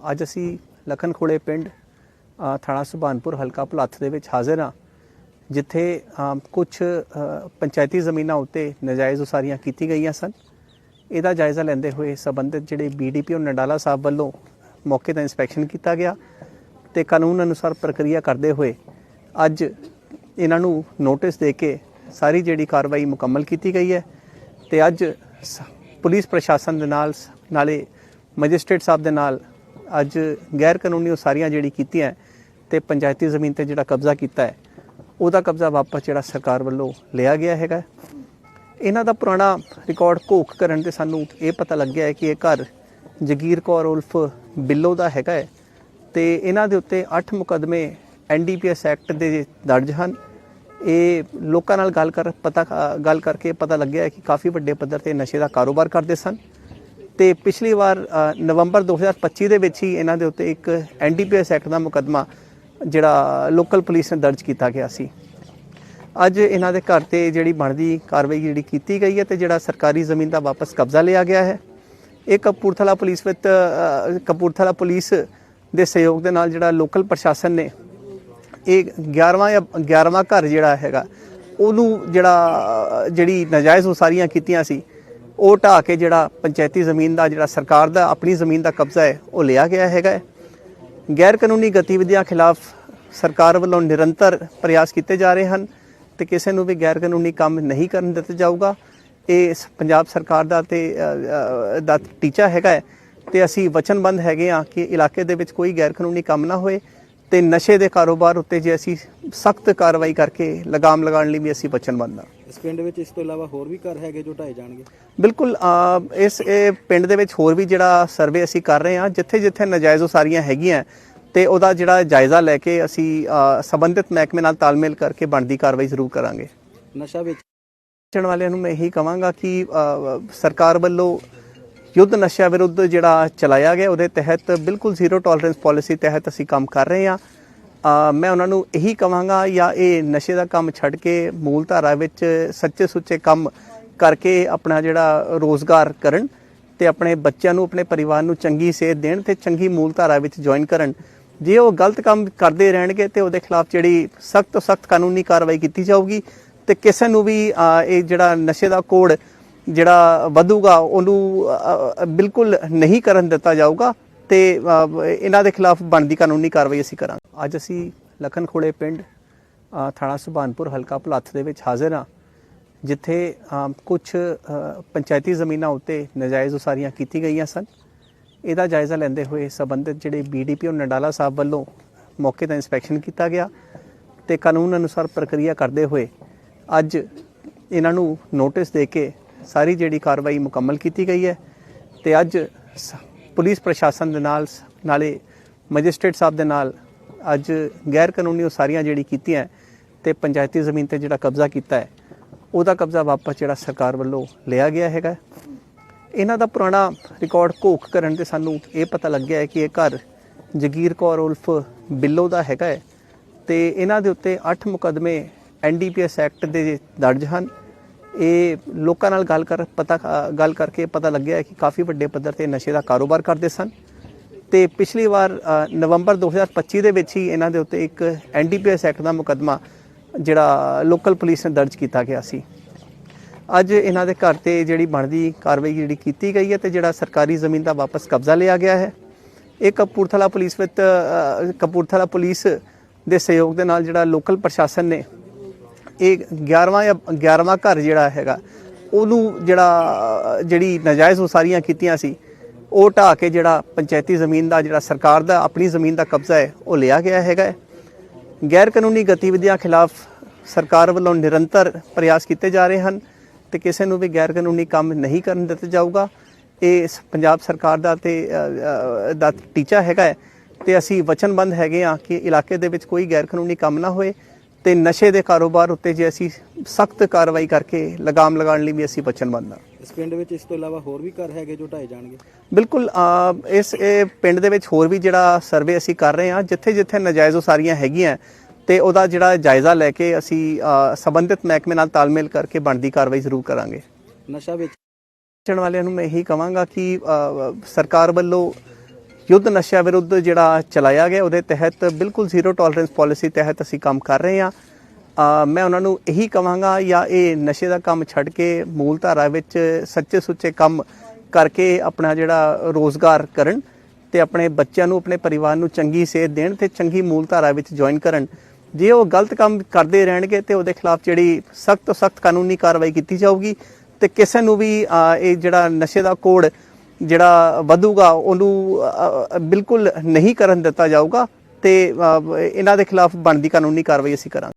ਅੱਜ ਅਸੀਂ ਲਖਨ ਖੋਲੇ ਪਿੰਡ ਥਾਣਾ ਸੁਭਾਨਪੁਰ ਹਲਕਾ ਭੁਲੱਥ ਦੇ ਵਿੱਚ ਹਾਜ਼ਰ ਹਾਂ, ਜਿੱਥੇ ਕੁਝ ਪੰਚਾਇਤੀ ਜ਼ਮੀਨਾਂ ਉੱਤੇ ਨਜਾਇਜ਼ ਉਸਾਰੀਆਂ ਕੀਤੀ ਗਈਆਂ ਸਨ। ਇਹਦਾ ਜਾਇਜ਼ਾ ਲੈਂਦੇ ਹੋਏ ਸਬੰਧਿਤ ਜਿਹੜੇ ਬੀਡੀਪੀਓ ਨੰਡਾਲਾ ਸਾਹਿਬ ਵੱਲੋਂ ਮੌਕੇ ਦਾ ਇਨਸਪੈਕਸ਼ਨ ਕੀਤਾ ਗਿਆ ਤੇ ਕਾਨੂੰਨ ਅਨੁਸਾਰ ਪ੍ਰਕਿਰਿਆ ਕਰਦੇ ਹੋਏ ਅੱਜ ਇਹਨਾਂ ਨੂੰ ਨੋਟਿਸ ਦੇ ਕੇ ਸਾਰੀ ਜਿਹੜੀ ਕਾਰਵਾਈ ਮੁਕੰਮਲ ਕੀਤੀ ਗਈ ਹੈ ਤੇ ਅੱਜ ਸ- ਪੁਲਿਸ ਪ੍ਰਸ਼ਾਸਨ ਦੇ ਨਾਲ ਸ- ਨਾਲੇ ਮੈਜਿਸਟ੍ਰੇਟ ਸਾਹਿਬ ਦੇ ਨਾਲ ਅੱਜ ਗੈਰ ਕਾਨੂੰਨੀ ਉਸਾਰੀਆਂ ਜਿਹੜੀ ਕੀਤੀਆਂ ਤੇ ਪੰਚਾਇਤੀ ਜ਼ਮੀਨ ਤੇ ਜਿਹੜਾ ਕਬਜ਼ਾ ਕੀਤਾ ਹੈ, ਉਹਦਾ ਕਬਜ਼ਾ ਵਾਪਸ ਜਿਹੜਾ ਸਰਕਾਰ ਵੱਲੋਂ ਲਿਆ ਗਿਆ ਹੈਗਾ। ਇਹਨਾਂ ਦਾ ਪੁਰਾਣਾ ਰਿਕਾਰਡ ਘੋਖ ਕਰਨ ਤੇ ਸਾਨੂੰ ਇਹ ਪਤਾ ਲੱਗਿਆ ਹੈ ਕਿ ਇਹ ਘਰ ਜਗੀਰ ਕੌਰ ਉਲਫ ਬਿੱਲੋ ਦਾ ਹੈਗਾ ਹੈ ਤੇ ਇਹਨਾਂ ਦੇ ਉੱਤੇ 8 ਮੁਕਦਮੇ ਐਨਡੀਪੀਐਸ ਐਕਟ ਦੇ ਦਰਜ ਹਨ। ਇਹ ਲੋਕਾਂ ਨਾਲ ਗੱਲ ਕਰ, ਪਤਾ ਗੱਲ ਕਰਕੇ ਪਤਾ ਲੱਗਿਆ ਕਿ ਕਾਫੀ ਵੱਡੇ ਪੱਧਰ ਤੇ ਨਸ਼ੇ ਦਾ ਕਾਰੋਬਾਰ ਕਰਦੇ ਸਨ। ਤੇ ਪਿਛਲੀ ਵਾਰ ਅ, ਨਵੰਬਰ 2025 ਦੇ ਵਿੱਚ ਹੀ ਇਹਨਾਂ ਦੇ ਉੱਤੇ ਇੱਕ ਐਨਡੀਪੀਐਸ ਐਕਟ ਦਾ ਮੁਕਦਮਾ ਜਿਹੜਾ ਲੋਕਲ ਪੁਲਿਸ ਨੇ ਦਰਜ ਕੀਤਾ ਗਿਆ ਸੀ। ਅੱਜ ਇਹਨਾਂ ਦੇ ਘਰ ਤੇ ਜਿਹੜੀ ਬਣਦੀ ਕਾਰਵਾਈ ਜਿਹੜੀ ਕੀਤੀ ਗਈ ਹੈ ਤੇ ਜਿਹੜਾ ਸਰਕਾਰੀ ਜ਼ਮੀਨ ਦਾ ਵਾਪਸ ਕਬਜ਼ਾ ਲਿਆ ਗਿਆ ਹੈ। ਇਹ ਕਪੂਰਥਲਾ ਪੁਲਿਸ ਵਿੱਚ ਕਪੂਰਥਲਾ ਪੁਲਿਸ ਦੇ ਸਹਿਯੋਗ ਦੇ ਨਾਲ ਜਿਹੜਾ ਲੋਕਲ ਪ੍ਰਸ਼ਾਸਨ ਨੇ ਇਹ 11ਵਾਂ ਜਾਂ 11ਵਾਂ ਘਰ ਜਿਹੜਾ ਹੈਗਾ ਉਹਨੂੰ ਜਿਹੜਾ ਜਿਹੜੀ ਨਾਜਾਇਜ਼ ਉਸਾਰੀਆਂ ਕੀਤੀਆਂ ਸੀ ਉਹ ਢਾਹ ਕੇ ਜਿਹੜਾ ਪੰਚਾਇਤੀ ਜ਼ਮੀਨ ਦਾ, ਜਿਹੜਾ ਸਰਕਾਰ ਦਾ, ਆਪਣੀ ਜ਼ਮੀਨ ਦਾ ਕਬਜ਼ਾ ਹੈ, ਉਹ ਲਿਆ ਗਿਆ ਹੈਗਾ ਹੈ। ਗੈਰ ਕਾਨੂੰਨੀ ਗਤੀਵਿਧੀਆਂ ਖਿਲਾਫ ਸਰਕਾਰ ਵੱਲੋਂ ਨਿਰੰਤਰ ਪ੍ਰਯਾਸ ਕੀਤੇ ਜਾ ਰਹੇ ਹਨ ਤੇ ਕਿਸੇ ਨੂੰ ਵੀ ਗੈਰ ਕਾਨੂੰਨੀ ਕੰਮ ਨਹੀਂ ਕਰਨ ਦਿੱਤਾ ਜਾਊਗਾ ਇਹ ਸ- ਪੰਜਾਬ ਸਰਕਾਰ ਦਾ ਤੇ ਦਾ ਟੀਚਾ ਹੈਗਾ ਹੈ ਤੇ ਅਸੀਂ ਵਚਨਬੰਦ ਹੈਗੇ ਆ ਕਿ ਇਲਾਕੇ ਦੇ ਵਿੱਚ ਕੋਈ ਗੈਰ ਕਾਨੂੰਨੀ ਕੰਮ ਨਾ ਹੋਏ ਤੇ ਨਸ਼ੇ ਦੇ ਕਾਰੋਬਾਰ ਉੱਤੇ ਜੇ ਅਸੀਂ ਸਖਤ ਕਾਰਵਾਈ ਕਰਕੇ ਲਗਾਮ ਲਗਾਉਣ ਲਈ ਵੀ ਅਸੀਂ ਵਚਨਬੰਦ ਹਾਂ ਇਸ ਪਿੰਡ ਵਿੱਚ ਇਸ ਤੋਂ ਇਲਾਵਾ ਹੋਰ ਵੀ ਘਰ ਹੈਗੇ ਜੋ ਢਾਏ ਜਾਣਗੇ? ਬਿਲਕੁਲ ਅ, ਇਸ ਇਹ ਪਿੰਡ ਦੇ ਵਿੱਚ ਹੋਰ ਵੀ ਜਿਹੜਾ ਸਰਵੇ ਅਸੀਂ ਕਰ ਰਹੇ ਹਾਂ ਜਿੱਥੇ ਜਿੱਥੇ ਨਜਾਇਜ਼ ਉਸਾਰੀਆਂ ਹੈਗੀਆਂ ਤੇ ਉਹਦਾ ਜਿਹੜਾ ਜਾਇਜ਼ਾ ਲੈ ਕੇ ਅਸੀਂ ਅ, ਸੰਬੰਧਿਤ ਮਹਿਕਮੇ ਨਾਲ ਤਾਲਮੇਲ ਕਰਕੇ ਬਣਦੀ ਕਾਰਵਾਈ ਜ਼ਰੂਰ ਕਰਾਂਗੇ। ਨਸ਼ਾ ਵਿੱਚ ਵੇਚਣ ਵਾਲਿਆਂ ਨੂੰ ਮੈਂ ਇਹੀ ਕਹਾਂਗਾ ਕਿ ਅ, ਸਰਕਾਰ ਵੱਲੋਂ ਯੁੱਧ ਨਸ਼ਾ ਵਿਰੁੱਧ ਜਿਹੜਾ ਚਲਾਇਆ ਗਿਆ ਉਹਦੇ ਤਹਿਤ ਬਿਲਕੁਲ ਜ਼ੀਰੋ ਟੋਲਰੈਂਸ ਪਾਲਿਸੀ ਤਹਿਤ ਅਸੀਂ ਕੰਮ ਕਰ ਰਹੇ ਹਾਂ। ਮੈਂ ਉਹਨਾਂ ਨੂੰ ਇਹੀ ਕਹਾਂਗਾ ਜਾਂ ਇਹ ਨਸ਼ੇ ਦਾ ਕੰਮ ਛੱਡ ਕੇ ਮੂਲ ਧਾਰਾ ਵਿੱਚ ਸੱਚੇ ਸੁੱਚੇ ਕੰਮ ਕਰਕੇ ਆਪਣਾ ਜਿਹੜਾ ਰੋਜ਼ਗਾਰ ਕਰਨ ਤੇ ਆਪਣੇ ਬੱਚਿਆਂ ਨੂੰ, ਆਪਣੇ ਪਰਿਵਾਰ ਨੂੰ ਚੰਗੀ ਸੇਧ ਦੇਣ ਤੇ ਚੰਗੀ ਮੂਲ ਧਾਰਾ ਵਿੱਚ ਜੁਆਇਨ ਕਰਨ। ਜੇ ਉਹ ਗਲਤ ਕੰਮ ਕਰਦੇ ਰਹਿਣਗੇ ਤੇ ਉਹਦੇ ਖਿਲਾਫ ਜਿਹੜੀ ਸਖਤ ਤੋਂ ਸਖਤ ਕਾਨੂੰਨੀ ਕਾਰਵਾਈ ਕੀਤੀ ਜਾਊਗੀ ਤੇ ਕਿਸੇ ਨੂੰ ਵੀ ਇਹ ਜਿਹੜਾ ਨਸ਼ੇ ਦਾ ਕੋਡ ਜਿਹੜਾ ਵਧੂਗਾ, ਉਹਨੂੰ ਬਿਲਕੁਲ ਨਹੀਂ ਕਰਨ ਦਿੱਤਾ ਜਾਊਗਾ। ਤੇ ਇਹਨਾਂ ਦੇ ਖਿਲਾਫ ਬਣਦੀ ਕਾਨੂੰਨੀ ਕਾਰਵਾਈ ਅਸੀਂ ਕਰਾਂਗੇ। ਅੱਜ ਅਸੀਂ ਲਖਨ ਖੋਲੇ ਪਿੰਡ ਥਾਣਾ ਸੁਭਾਨਪੁਰ ਹਲਕਾ ਭੁਲੱਥ ਦੇ ਵਿੱਚ ਹਾਜ਼ਰ ਹਾਂ, ਜਿੱਥੇ ਕੁਝ ਪੰਚਾਇਤੀ ਜ਼ਮੀਨਾਂ ਉੱਤੇ ਨਜਾਇਜ਼ ਉਸਾਰੀਆਂ ਕੀਤੀ ਗਈਆਂ ਸਨ। ਇਹਦਾ ਜਾਇਜ਼ਾ ਲੈਂਦੇ ਹੋਏ ਸਬੰਧਿਤ ਜਿਹੜੇ ਬੀਡੀਪੀਓ ਨਡਾਲਾ ਸਾਹਿਬ ਵੱਲੋਂ ਮੌਕੇ ਦਾ ਇਨਸਪੈਕਸ਼ਨ ਕੀਤਾ ਗਿਆ ਤੇ ਕਾਨੂੰਨ ਅਨੁਸਾਰ ਪ੍ਰਕਿਰਿਆ ਕਰਦੇ ਹੋਏ ਅੱਜ ਇਹਨਾਂ ਨੂੰ ਨੋਟਿਸ ਦੇ ਕੇ ਸਾਰੀ ਜਿਹੜੀ ਕਾਰਵਾਈ ਮੁਕੰਮਲ ਕੀਤੀ ਗਈ ਹੈ ਤੇ ਅੱਜ ਸ- ਪੁਲਿਸ ਪ੍ਰਸ਼ਾਸਨ ਦੇ ਨਾਲ ਨਾਲੇ ਮੈਜਿਸਟ੍ਰੇਟ ਸਾਹਿਬ ਦੇ ਨਾਲ ਅੱਜ ਗੈਰ ਕਾਨੂੰਨੀ ਉਸਾਰੀਆਂ ਜਿਹੜੀ ਕੀਤੀਆਂ ਤੇ ਪੰਚਾਇਤੀ ਜ਼ਮੀਨ ਤੇ ਜਿਹੜਾ ਕਬਜ਼ਾ ਕੀਤਾ ਹੈ, ਉਹਦਾ ਕਬਜ਼ਾ ਵਾਪਸ ਜਿਹੜਾ ਸਰਕਾਰ ਵੱਲੋਂ ਲਿਆ ਗਿਆ ਹੈਗਾ। ਇਹਨਾਂ ਦਾ ਪੁਰਾਣਾ ਰਿਕਾਰਡ ਘੋਖ ਕਰਨ ਤੇ ਸਾਨੂੰ ਇਹ ਪਤਾ ਲੱਗਿਆ ਹੈ ਕਿ ਇਹ ਘਰ ਜਗੀਰ ਕੌਰ ਉਲਫ ਬਿੱਲੋ ਦਾ ਹੈਗਾ ਹੈ ਤੇ ਇਹਨਾਂ ਦੇ ਉੱਤੇ 8 ਮੁਕਦਮੇ ਐਨਡੀਪੀਐਸ ਐਕਟ ਦੇ ਦਰਜ ਹਨ। ਇਹ ਲੋਕਾਂ ਨਾਲ ਗੱਲ ਕਰ ਪਤਾ ਗੱਲ ਕਰਕੇ ਪਤਾ ਲੱਗਿਆ ਕਿ ਕਾਫੀ ਵੱਡੇ ਪੱਧਰ ਤੇ ਨਸ਼ੇ ਦਾ ਕਾਰੋਬਾਰ ਕਰਦੇ ਸਨ। ਤੇ ਪਿਛਲੀ ਵਾਰ ਅ, ਨਵੰਬਰ 2025 ਦੇ ਵਿੱਚ ਹੀ ਇਹਨਾਂ ਦੇ ਉੱਤੇ ਇੱਕ ਐਨਡੀਪੀਐਸ ਐਕਟ ਦਾ ਮੁਕਦਮਾ ਜਿਹੜਾ ਲੋਕਲ ਪੁਲਿਸ ਨੇ ਦਰਜ ਕੀਤਾ ਗਿਆ ਸੀ। ਅੱਜ ਇਹਨਾਂ ਦੇ ਘਰ ਤੇ ਜਿਹੜੀ ਬਣਦੀ ਕਾਰਵਾਈ ਜਿਹੜੀ ਕੀਤੀ ਗਈ ਹੈ ਤੇ ਜਿਹੜਾ ਸਰਕਾਰੀ ਜ਼ਮੀਨ ਦਾ ਵਾਪਸ ਕਬਜ਼ਾ ਲਿਆ ਗਿਆ ਹੈ। ਇਹ ਕਪੂਰਥਲਾ ਪੁਲਿਸ ਵਿੱਚ ਕਪੂਰਥਲਾ ਪੁਲਿਸ ਦੇ ਸਹਿਯੋਗ ਦੇ ਨਾਲ ਜਿਹੜਾ ਲੋਕਲ ਪ੍ਰਸ਼ਾਸਨ ਨੇ ਇਹ 11ਵਾਂ ਜਾਂ 11ਵਾਂ ਘਰ ਜਿਹੜਾ ਹੈਗਾ, ਉਹਨੂੰ ਜਿਹੜਾ ਜਿਹੜੀ ਨਾਜਾਇਜ਼ ਉਸਾਰੀਆਂ ਕੀਤੀਆਂ ਸੀ, ਉਹ ਢਾਹ ਕੇ ਜਿਹੜਾ ਪੰਚਾਇਤੀ ਜ਼ਮੀਨ ਦਾ, ਜਿਹੜਾ ਸਰਕਾਰ ਦਾ, ਆਪਣੀ ਜ਼ਮੀਨ ਦਾ ਕਬਜ਼ਾ ਹੈ, ਉਹ ਲਿਆ ਗਿਆ ਹੈਗਾ ਹੈ। ਗੈਰ ਕਾਨੂੰਨੀ ਗਤੀਵਿਧੀਆਂ ਖਿਲਾਫ ਸਰਕਾਰ ਵੱਲੋਂ ਨਿਰੰਤਰ ਪ੍ਰਯਾਸ ਕੀਤੇ ਜਾ ਰਹੇ ਹਨ ਤੇ ਕਿਸੇ ਨੂੰ ਵੀ ਗੈਰ ਕਾਨੂੰਨੀ ਕੰਮ ਨਹੀਂ ਕਰਨ ਦਿੱਤਾ ਜਾਊਗਾ ਇਹ ਸ- ਪੰਜਾਬ ਸਰਕਾਰ ਦਾ ਤੇ ਦਾ ਟੀਚਾ ਹੈਗਾ ਹੈ ਤੇ ਅਸੀਂ ਵਚਨਬੰਦ ਹੈਗੇ ਆ ਕਿ ਇਲਾਕੇ ਦੇ ਵਿੱਚ ਕੋਈ ਗੈਰ ਕਾਨੂੰਨੀ ਕੰਮ ਨਾ ਹੋਏ ਤੇ ਨਸ਼ੇ ਦੇ ਕਾਰੋਬਾਰ ਉੱਤੇ ਜੇ ਅਸੀਂ ਸਖਤ ਕਾਰਵਾਈ ਕਰਕੇ ਲਗਾਮ ਲਗਾਉਣ ਲਈ ਵੀ ਅਸੀਂ ਵਚਨਬੰਦ ਹਾਂ। ਇਸ ਪਿੰਡ ਵਿੱਚ ਇਸ ਤੋਂ ਇਲਾਵਾ ਹੋਰ ਵੀ ਘਰ ਹੈਗੇ ਜੋ ਢਾਏ ਜਾਣਗੇ? ਬਿਲਕੁਲ ਇਸ ਇਹ ਪਿੰਡ ਦੇ ਵਿੱਚ ਹੋਰ ਵੀ ਜਿਹੜਾ ਸਰਵੇ ਅਸੀਂ ਕਰ ਰਹੇ ਹਾਂ ਜਿੱਥੇ ਜਿੱਥੇ ਨਜਾਇਜ਼ ਉਸਾਰੀਆਂ ਹੈਗੀਆਂ ਤੇ ਉਹਦਾ ਜਿਹੜਾ ਜਾਇਜ਼ਾ ਲੈ ਕੇ ਅਸੀਂ ਸੰਬੰਧਿਤ ਮਹਿਕਮੇ ਨਾਲ ਤਾਲਮੇਲ ਕਰਕੇ ਬਣਦੀ ਕਾਰਵਾਈ ਜ਼ਰੂਰ ਕਰਾਂਗੇ। ਨਸ਼ਾ ਵਿੱਚ ਵੇਚਣ ਵਾਲਿਆਂ ਨੂੰ ਮੈਂ ਇਹੀ ਕਹਾਂਗਾ ਕਿ ਸਰਕਾਰ ਵੱਲੋਂ ਯੁੱਧ ਨਸ਼ਾ ਵਿਰੁੱਧ ਜਿਹੜਾ ਚਲਾਇਆ ਗਿਆ, ਉਹਦੇ ਤਹਿਤ ਬਿਲਕੁਲ ਜ਼ੀਰੋ ਟੋਲਰੈਂਸ ਪਾਲਿਸੀ ਤਹਿਤ ਅਸੀਂ ਕੰਮ ਕਰ ਰਹੇ ਹਾਂ। ਮੈਂ ਉਹਨਾਂ ਨੂੰ ਇਹੀ ਕਹਾਂਗਾ ਜਾਂ ਇਹ ਨਸ਼ੇ ਦਾ ਕੰਮ ਛੱਡ ਕੇ ਮੂਲ ਧਾਰਾ ਵਿੱਚ ਸੱਚੇ ਸੁੱਚੇ ਕੰਮ ਕਰਕੇ ਆਪਣਾ ਜਿਹੜਾ ਰੋਜ਼ਗਾਰ ਕਰਨ ਤੇ ਆਪਣੇ ਬੱਚਿਆਂ ਨੂੰ, ਆਪਣੇ ਪਰਿਵਾਰ ਨੂੰ ਚੰਗੀ ਸੇਧ ਦੇਣ ਤੇ ਚੰਗੀ ਮੂਲ ਧਾਰਾ ਵਿੱਚ ਜੁਆਇਨ ਕਰਨ। ਜੇ ਉਹ ਗਲਤ ਕੰਮ ਕਰਦੇ ਰਹਿਣਗੇ ਤੇ ਉਹਦੇ ਖਿਲਾਫ ਜਿਹੜੀ ਸਖਤ ਤੋਂ ਸਖਤ ਕਾਨੂੰਨੀ ਕਾਰਵਾਈ ਕੀਤੀ ਜਾਊਗੀ ਤੇ ਕਿਸੇ ਨੂੰ ਵੀ ਇਹ ਜਿਹੜਾ ਨਸ਼ੇ ਦਾ ਕੋਡ ਜਿਹੜਾ ਵਧੂਗਾ, ਉਹਨੂੰ ਬਿਲਕੁਲ ਨਹੀਂ ਕਰਨ ਦਿੱਤਾ ਜਾਊਗਾ ਤੇ ਇਹਨਾਂ ਦੇ ਖਿਲਾਫ ਬਣਦੀ ਕਾਨੂੰਨੀ ਕਾਰਵਾਈ ਅਸੀਂ ਕਰਾਂਗੇ।